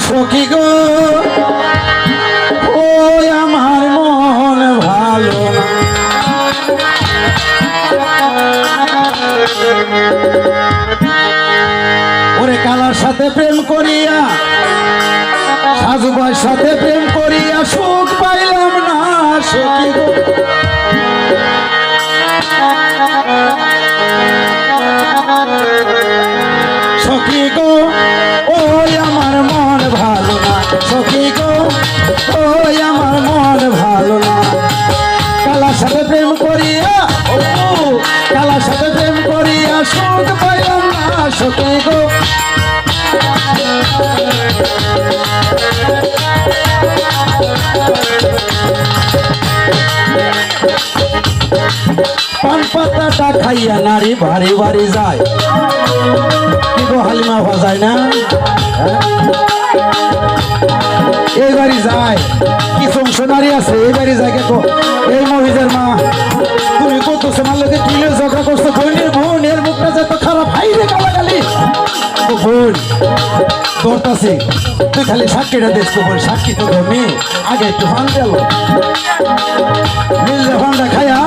সখী গো। ও আমার মন ভালো। ওরে কালার সাথে প্রেম করিয়া সাজুবার সাথে প্রেম করিয়া সুখ পাইলাম সখী খাইয়া নারী বাড়ি বাড়ি যায়। কি গো হালিমা যায় না? হ্যাঁ? এই বাড়ি যায়। কিছু অংশ নারী আছে? এই বাড়ি যায় কেতো এই মহিলার মা। তুমি কত তোমার লোকে কিলে ঝগড়া করছ তোরতাছি তুই খালি সাক্ষীটা দেশ বল সাক্ষী তো মেয়ে। আগে একটু ফান গেল মিললে ফান্ডা খায়া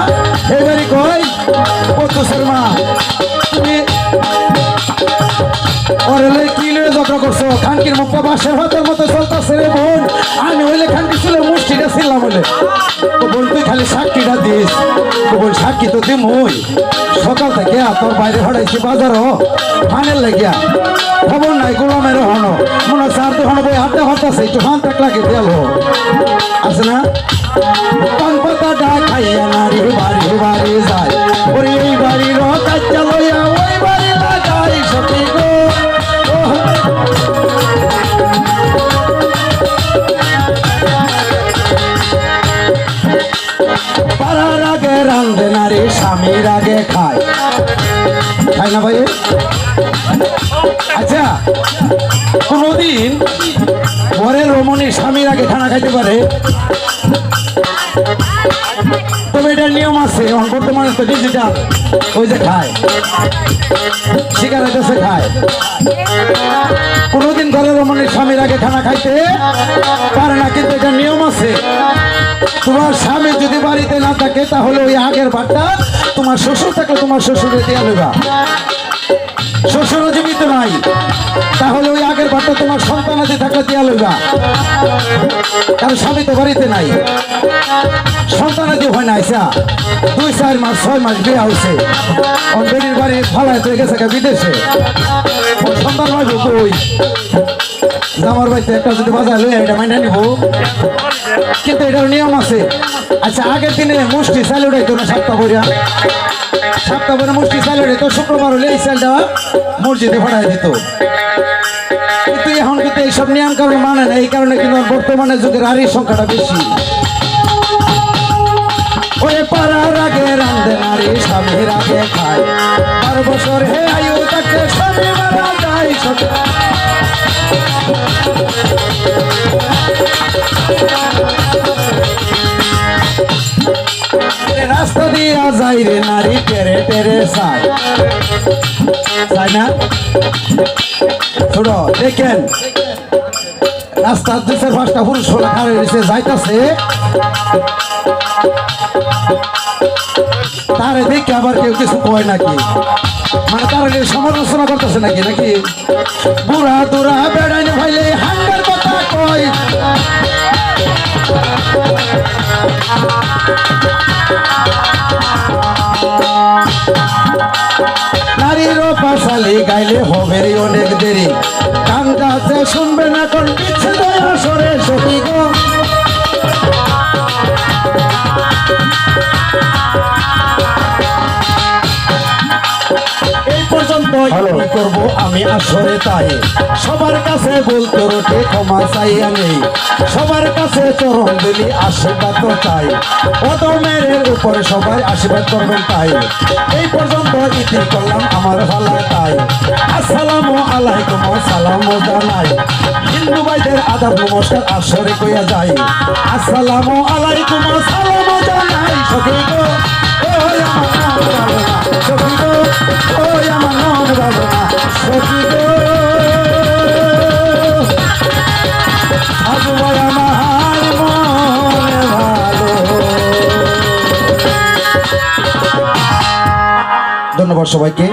এবারে কই কত শর্মা, তুমি ওরে কি লয়ে করছ? খানকির মুখটা বাসের ভাতের মতো চলতেছে রে বোন। আমি হইলে খানকি ছিল মুষ্টিটা ছিলাম বলে। তো বোন, তুই খালি সাক্ষীটা দিস। তো বোন, সাক্ষী তো দিম ওই সকাল থেকে তোর বাইরে হড়াইছি বাজারও ফানের লাগিয়া। খবর নাই, গোলামের হন। মনে হচ্ছে আর তো হন বই হাতে হতাছে একটু ফান থাক লাগে দেল আছে না? পান পাতাটা খাইয়া নারী বাড়ি বাড়ি যায়। ওরে এই বাড়ির কাজটা লইয়া আগে রান্ধে নারী স্বামীর আগে খায়। খায় না ভাই? আচ্ছা কোনোদিন ঘরের রমণী স্বামীর আগে খানা খাইতে পারে? তবে এটার নিয়ম আছে, এখন বর্তমানে তো ডিজিটাল ওই যে খায়। সিগারেট আছে খায়। কোনোদিন ঘরের রমণীর স্বামীর আগে খানা খাইতে পারে না, কিন্তু এটা নিয়ম আছে। তোমার স্বামী যদি বাড়িতে না থাকে, তাহলে ওই আগের ভাতটা তোমার শ্বশুর থাকলে তোমার শ্বশুরে দেওয়া দেবা শ্বশুরও জীবিত নাই, তাহলে ওই আগের ভাতটা তোমার সন্তান সন্তানাদি থাকলে দেওয়া লইবা। কারণ স্বামী তো বাড়িতে নাই। সন্তানাদি হয় না, আইসা, দুই, চার মাস, ছয় মাস বিয়ে হয়েছে বেডির বাড়ি ফালায় তো গেছে বিদেশে। সন্তান হইব কই? জামার বাড়িতে একটা যদি বাজার লই এটা মাইনা নিব। কিন্তু এটার নিয়ম আছে। আচ্ছা আগের দিনে মুষ্টি চাল উঠাইতো না সাতটা বইরা সাতটা বইরা মুষ্টি চাল উঠাইতো, শুক্রবার হলে এই চালটা মসজিদে ফাটাই দিত। কিন্তু এখন কিন্তু এইসব নিয়ম কারণ মানে না, এই কারণে কিন্তু বর্তমানে যুগের নারীর সংখ্যাটা বেশি। ওরে পাড়ার আগে রান্ধে নারী স্বামীর আগে খায়। বারো বছর হে আয়ু তাকে স্বামী মারা যায় রাস্তা দিয়া যাই রে নারী টেরে টেরে চাই চাই না? ছোট দেখেন, রাস্তার দুই পাঁচটা পুরুষ খাড়ে রয়েছে যাইতাছে। তারে দেখে আবার কেউ কিছু কয় নাকি? মানে তারা সমালোচনা করতেছে নাকি নাকি? বুড়া দুরা বেড়াইনে ভাইলে হাঙ্গার কথা কয়। গাইলে হবে অনেক দেরি। গান গাছে শুনবে না কোন বিচ্ছেদ আসরে সখী কি করব আমি আসরে তাই। সবার কাছে বলতে রোটে ক্ষমা চাই আমি। সবার কাছে চরণ দিলি আশীর্বাদ তো চাই অদমের উপরে সবাই আশীর্বাদ করবেন তাই। এই পর্যন্ত ইতি করলাম আমার ভালো তাই। আসসালামু আলাইকুম, সালাম জানাই। হিন্দু ভাইদের আদাব, নমস্কার, আসরে কইয়া যাই। আসসালামু আলাইকুম, সালাম জানাই, সখী ধন্যবাদ সবাইকে